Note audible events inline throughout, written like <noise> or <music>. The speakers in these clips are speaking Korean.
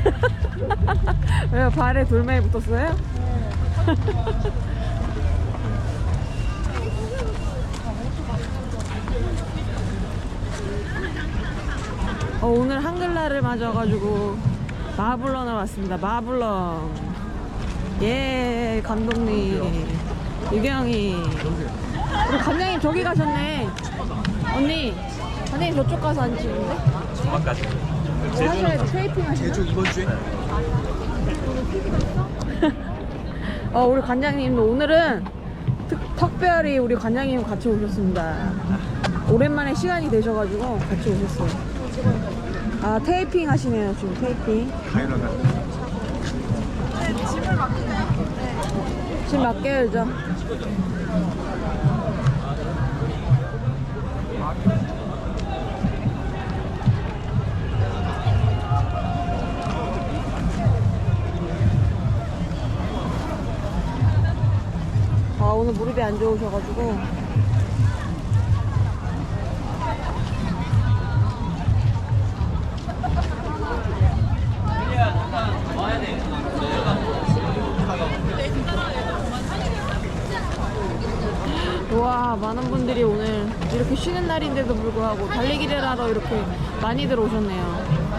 <laughs> 왜요? 발에 돌멩이 붙었어요? 어, 오늘 한글날을 맞아가지고 마블런을 왔습니다. 마블런. 예, 감독님. 유경이. 우리 관장님 저기 가셨네. 언니, 관장님 저쪽 가서 앉으시는데? 조만까지. 돼? 테이핑 하시나? 제주 이번 주에? 어, 우리 관장님도 오늘은 특, 특별히 우리 관장님 같이 오셨습니다. 오랜만에 시간이 되셔가지고 같이 오셨어요. 아, 테이핑 하시네요, 지금 테이핑. 짐 맡겨야죠. 오늘 무릎이 안 좋으셔가지고. 와 많은 분들이 오늘 이렇게 쉬는 날인데도 불구하고 달리기를 하러 이렇게 많이들 오셨네요.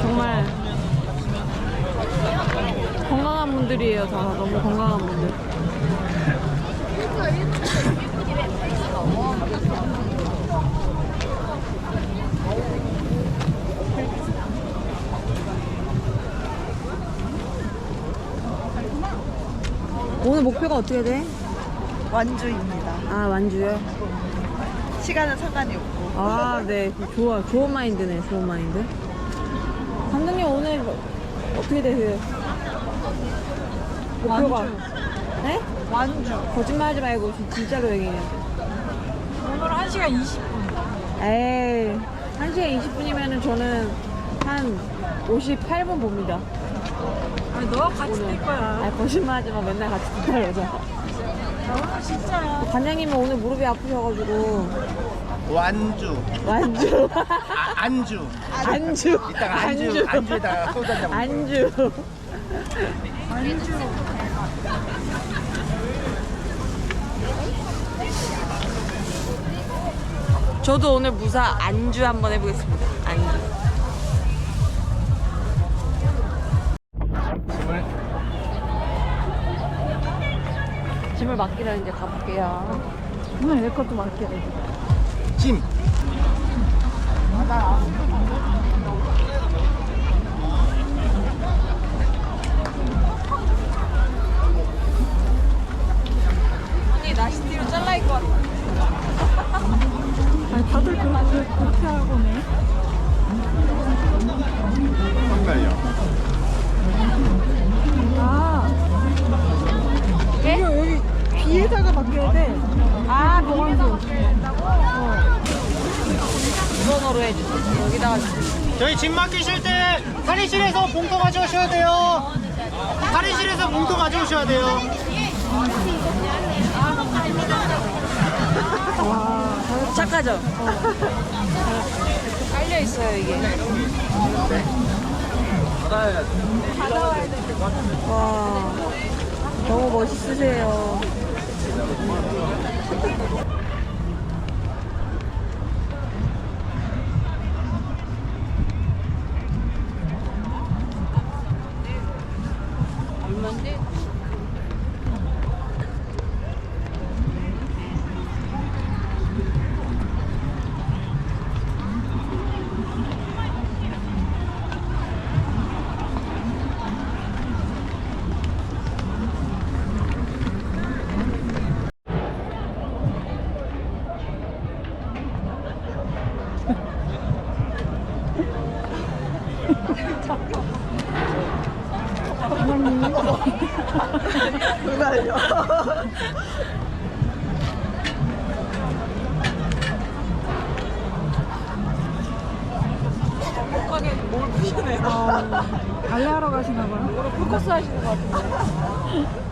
정말 건강한 분들이에요. 다 너무 건강한 분들. 오늘 목표가 어떻게 돼? 완주입니다. 아 완주요? 시간은 상관이 없고. 아, 네. 좋아. 좋은 마인드네. 좋은 마인드. 감독님 오늘 어떻게 되세요? 목표가. 완주. 네? 완주. 거짓말하지 말고 진- 진짜로 얘기해요. 오늘 1시간 20분. 에이, 1시간 20분이면은 저는 한 58분 봅니다. 아니, 너와 같이 오늘. 뛸 거야. 아, 거짓말하지 마. 맨날 같이 기다려서. 나 오늘 진짜야. 관장님은 오늘 무릎이 아프셔가지고 완주 완주. 아, 안주 안주. 이따가 안주 안주에다가 소주 한잔 먹어. 안주. 저도 오늘 무사 안주 한번 해보겠습니다. 안주. 짐을 맡기러 이제 가볼게요. 오늘 내 것도 맡겨야 돼. 찜 언니 나시티로 잘라 입고 왔다. 아니, 다들 그렇게, 그렇게 하고네. 헷갈려 아. 네? 이거 여기 귀에다가 맡겨야 돼. 아, 병원에다 맡겨야 된다고? 어. 이번호로 해주세요. 여기다가 주세요. 저희 짐 맡기실 때 탈의실에서 봉투 가져오셔야 돼요. 탈의실에서 봉투 가져오셔야 돼요. 착하죠? 깔려 있어요 이게. 와, 너무 멋있으세요. 어, 발레하러 가시나 봐요. 풀코스 하시는 것 같은데.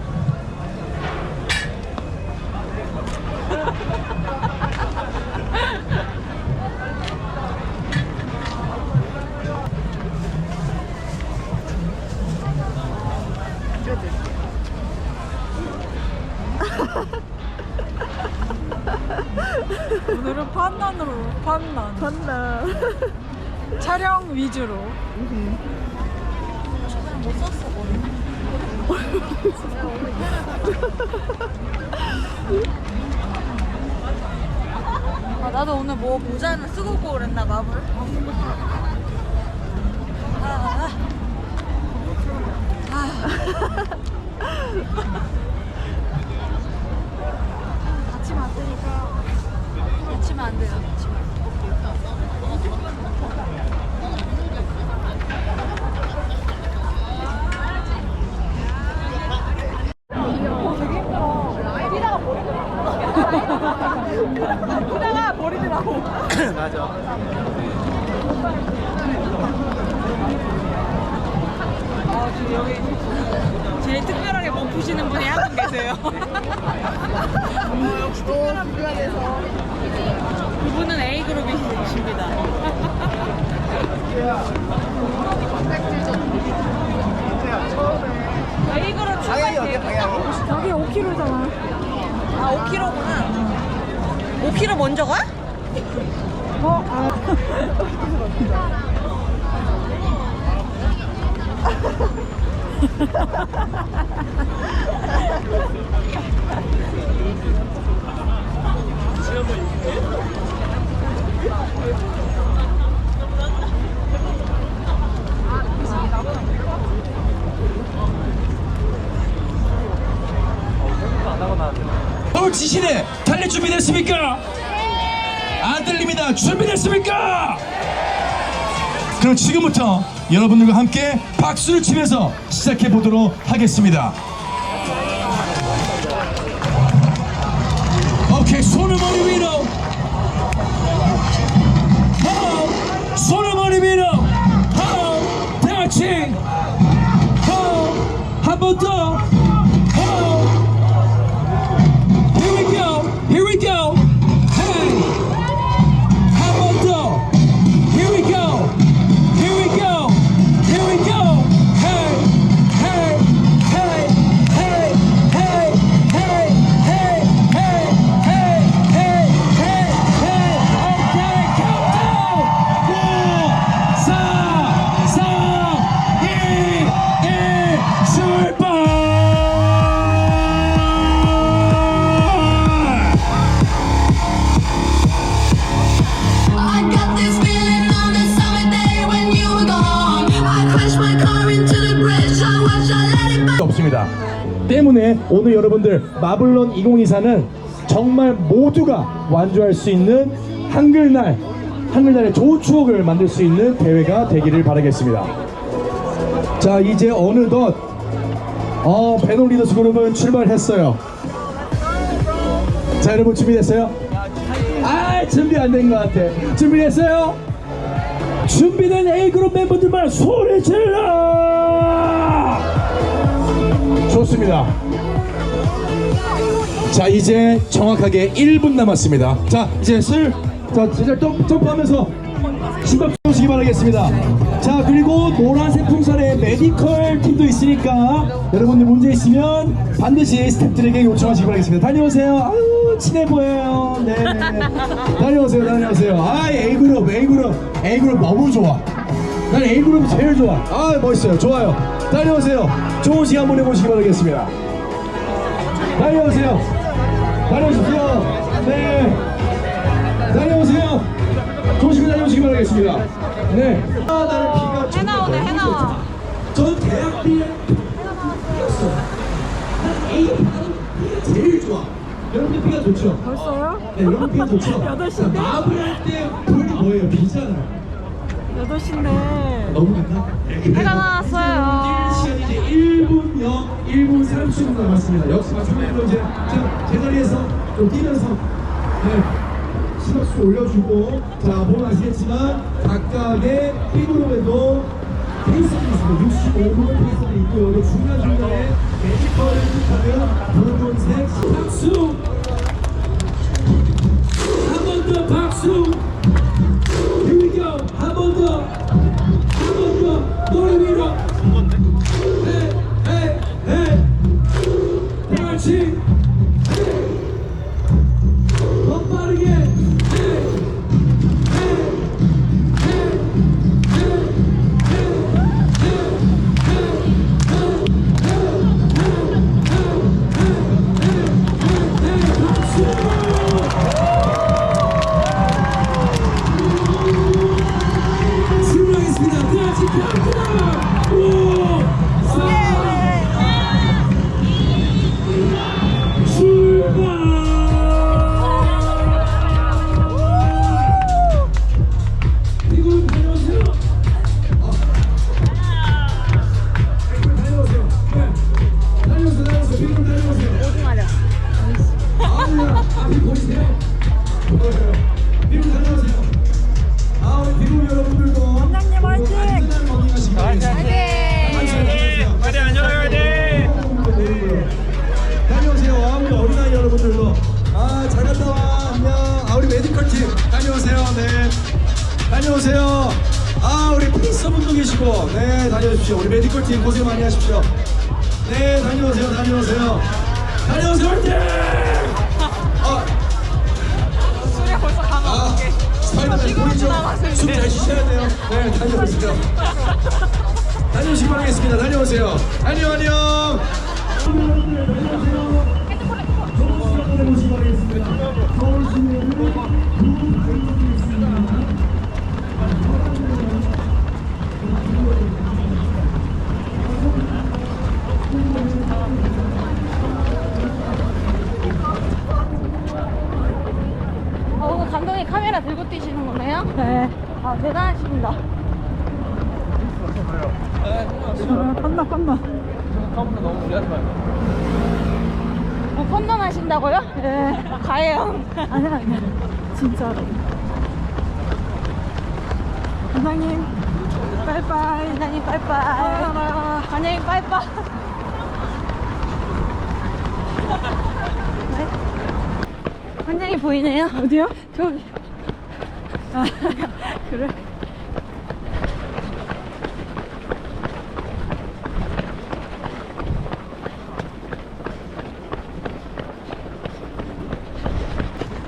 오늘은 판단으로 판단. 판단. 촬영 위주로. 아, 나도 오늘 뭐 모자는 쓰고 오고 그랬나 마블. 아, 다치면 안 되니까. 다치면 안 돼요. 다치면. 하다가 버리더라고. <laughs> 맞아. 아, 지금 여기 제일 특별하게 먹히시는 분이 한 분 계세요. <laughs> 어, 역시 특별한 분야 돼서. 그분은 A그룹이십니다. A그룹 <laughs> 어디야, 방향이? 저게 5kg잖아. 아, 5kg구나. 5kg 먼저 가? 어? 아. <laughs> 서울 지신에 달릴 준비됐습니까? 안 들립니다. 준비됐습니까? 그럼 지금부터 여러분들과 함께 박수를 치면서 시작해 보도록 하겠습니다. 오케이 손을 머리 위로 오늘 여러분들 마블론 2024는 정말 모두가 완주할 수 있는 한글날, 한글날의 좋은 추억을 만들 수 있는 대회가 되기를 바라겠습니다. 자, 이제 어느덧 어, 배놀 리더스 그룹은 출발했어요. 자, 여러분 준비됐어요? 아, 준비 안 된 것 같아. 준비됐어요? 준비된 A그룹 멤버들만 소리 질러! 좋습니다. 자 이제 정확하게 1분 남았습니다. 자 이제 슬, 자 제자 점- 점프하면서 신발 주시기 바라겠습니다. 자 그리고 노란색 풍선에 메디컬 팀도 있으니까 여러분들 문제 있으면 반드시 스태프들에게 요청하시기 바라겠습니다. 다녀오세요. 아유 친해 보여요. 네. 다녀오세요. 다녀오세요. 아 A 그룹 A 그룹 A 그룹 너무 좋아. 난 A 그룹이 제일 좋아. 아 멋있어요. 좋아요. 다녀오세요. 좋은 시간 보내보시기 바라겠습니다. 다녀오세요. 다녀오십시오. 네. 다녀오세요. 조심히 다녀오시기 바라겠습니다. 네. 아, 나는 비가 해 나 오네, 해나. 전 대학 비에 비었어. 난 A 비가 제일 좋아. 여러분들 비가 좋죠? 벌써요? 네, 여러분 비가 좋죠? <laughs> 여덟 시인데? 마블 할 때 불이 뭐예요? 비잖아요. 8시인데. 너무 됐나? 해가 나왔어요. 시간 이제 1분 0, 1분 30분 남았습니다. 역시 마찬가지로 이제 자, 제자리에서 좀 뛰면서 네, 시각수 올려주고 자 보면 아시겠지만 각각의 B그룹에도 페이스들이 있습니다. 65분 페이스들이 있고요. 그리고 중간 중간에 매지컬을 뜻하는 붉은색 박수 한 번 더 박수 Here we go. 한 번 더. 한 번 더. 머리 위로. 계시고, 네, 다녀오십시오. 우리 메디컬 팀 고생 많이 하십시오. 네, 다녀오세요, 다녀오세요. 다녀오세요, 화이팅! 아, 술이 벌써 아. 스파이더맨 보이죠? 숨잘 쉬셔야 돼요. 네, 다녀오세요. 다녀오시기 바라겠습니다. 다녀오세요. 안녕, 안녕. 어, 오늘 감독님 카메라 들고 뛰시는 거네요? 네. 아, 대단하십니다. 아, 깜나 깜나. 어, 펀던 하신다고요? 네. 과연. 아니야 아니야. 진짜로. 원장님 빠이빠이. 관장님 빠이빠이. 관장님 빠이빠이. 네. 관장님 보이네요? 어디요? 저기. 아 그래.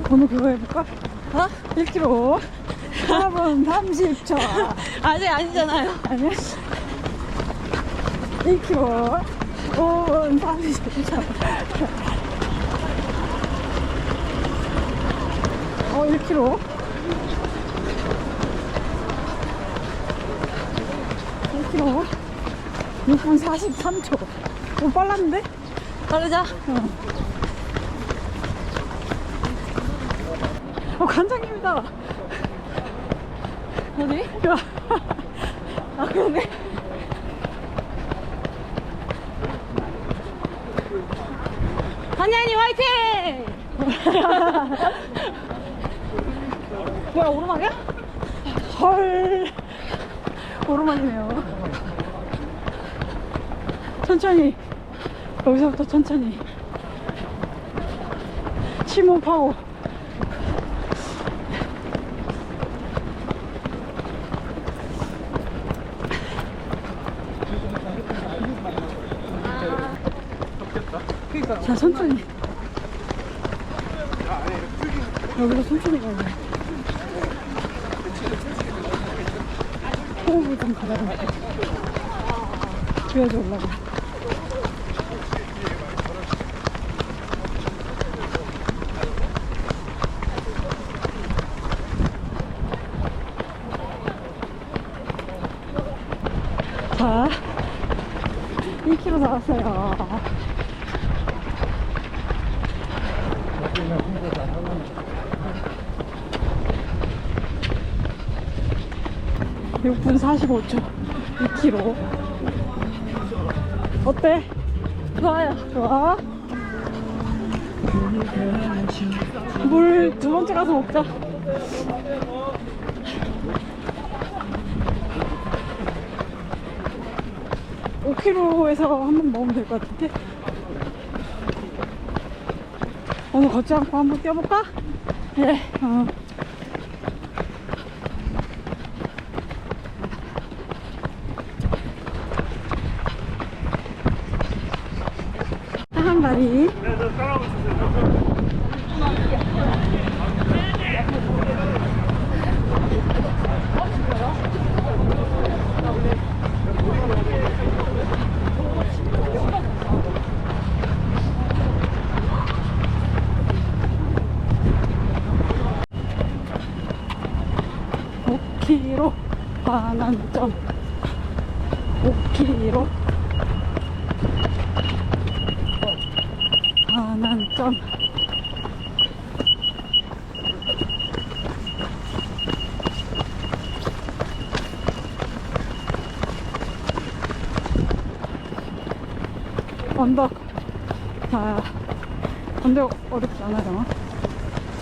번호 그거 해볼까? 어? 1km 4분 30초 아직 아니잖아요. 아니야 1km 5분 30초 어 1km 1km 6분 43초 오 빨랐는데? 빠르자. 어 관장님이다 어디? 야. 아, 그러네. 관장님 화이팅! 뭐야, 오르막이야? 헐 오랜만이네요 천천히. 여기서부터 천천히. 침호파고 자 천천히. 여기서 천천히 가야 돼. 호흡을 좀 가다가 뛰어져 올라가 자 1km 나왔어요 육분 45초 2km 어때? 좋아요. 좋아 물 두 번째 가서 먹자 오 k m 에서 한번 먹으면 될 것 같은데 오늘 걷지 않고 한번 뛰어볼까? 네. 어. 한 마리. 오 k 로 반환점. 5km 반환점. 언덕. 자 언덕 어렵지 않아요.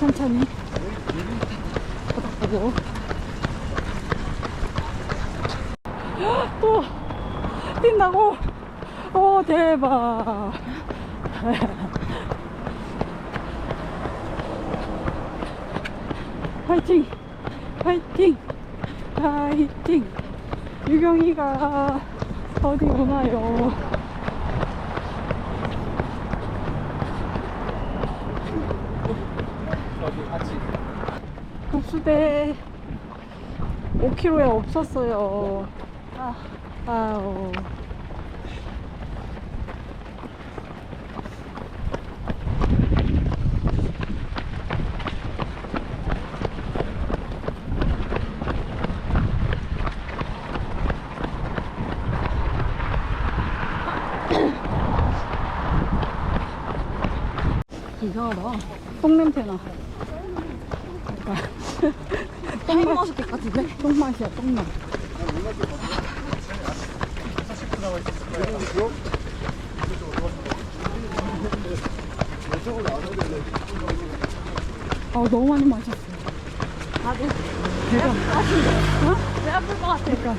천천히. 보고 또 뛴다고? 오 대박 화이팅 화이팅 파이팅! 유경이가 어디 오나요? 급수대 5km에 없었어요. 아, 아우. 이상하다. 똥 냄새나. 샤인머스켓 <laughs> 같은데? 똥 맛이야, 똥 맛. 아 너무 많이 마셨어. 나도. 배가. 어? 배 아플 것 같아. 그러니까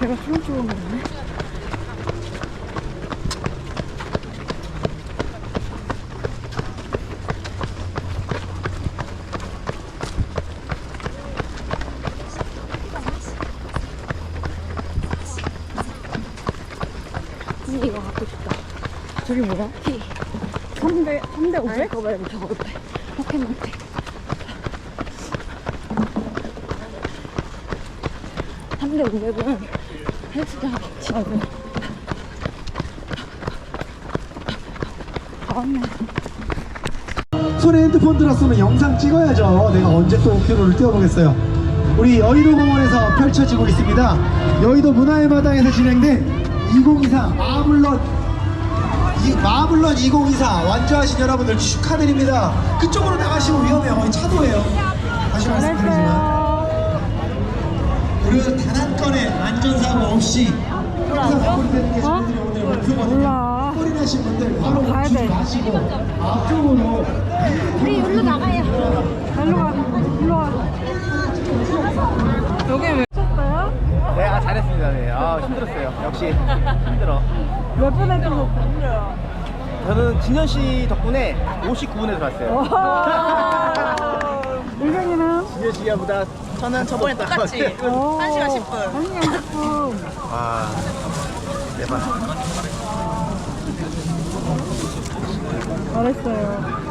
배가 추렁추렁 거리네. 이거 갖고 싶다. 저기 뭐야? 3대 3대 500? 그거 말고 저거 어때? 포켓몬테. 3대 500은 헬스장 맞아. 다 왔네. 손에 핸드폰 들었으면 영상 찍어야죠. 내가 언제 또 5km를 뛰어보겠어요. 우리 여의도 공원에서 펼쳐지고 있습니다. 여의도 문화의 마당에서 진행된 2024 마블런 이 마블런 2024 완주하신 여러분들 축하드립니다. 그쪽으로 나가시면 위험해요. 거기 차도예요. 다시 말씀드리지만 오늘 단한 건의 안전사고 없이 항상 마무리되는 계신 분들이 오늘 목표거든요. 소리 나신 분들 바로 가야 멈추지 돼. 마시고 앞쪽으로 우리 일로 나가요. 일로 와. 일로 와. 여기 왜? 쳤어요? 네, 아, 잘했습니다. 네. 아, 힘들었어요. 역시 힘들어. 몇 분에 들었어요? 저는 진현 씨 덕분에 59분에 들어왔어요. 유경이는? <laughs> 진현 씨가 보다 저는 저번에 똑같이 1시간 10분. 1시간 10분. 아, 대박. 잘했어요.